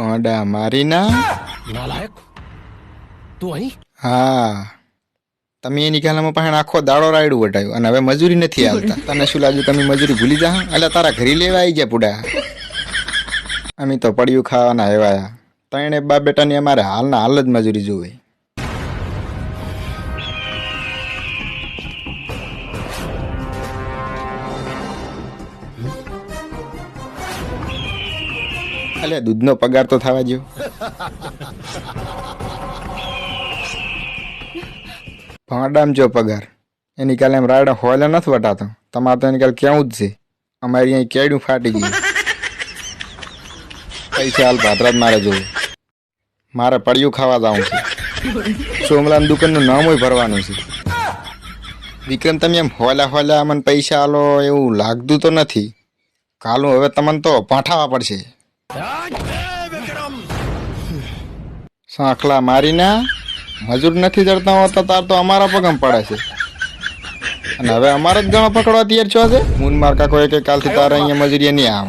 ભોંડા Marina? નાલાયક તું અહીં? હા. તમે એની કાલામાં પાસે આખો દાડો રાયડું વટાયું અને હવે મજૂરી નથી આવતા. તને શું લાગ્યું તમે મજૂરી ભૂલી જા એટલે તારા ઘરે લેવા આવી ગયા પુડા. અમે તો પડ્યું ખાવાના એવાયા. ત્રણે બા બેટાની અમારે હાલના હાલ જ મજૂરી જોવે. અલ્યા દૂધનો પગાર તો થવા જો ભાડામ જો પગાર. એની કાલે એમ રાયડા હોયલા નથી વટાતો. તમારે તો એની કાલે કેવું જ છે. અમારી અહીં કેડું ફાટી ગયું. પૈસા હાલ ભાતરાજ મારે જોવું મારે પડ્યું ખાવા જવું છે. સોમલાની દુકાનનું નામ હોય ભરવાનું છે. વિક્રમ, તમે એમ હોલા હોલા મને પૈસા આલો એવું લાગતું તો નથી. કાલું હવે તમને તો પાઠાવા પડશે. સાંખલા મારીને મજૂર નથી જડતા હોતા, તાર તો અમારા પગમ પડે છે. અને હવે અમારે જ ગણો પકડવા તૈયાર છો છે મૂન માર કાકો કે કાલથી તારે અહીંયા મજૂરી નહીં આવે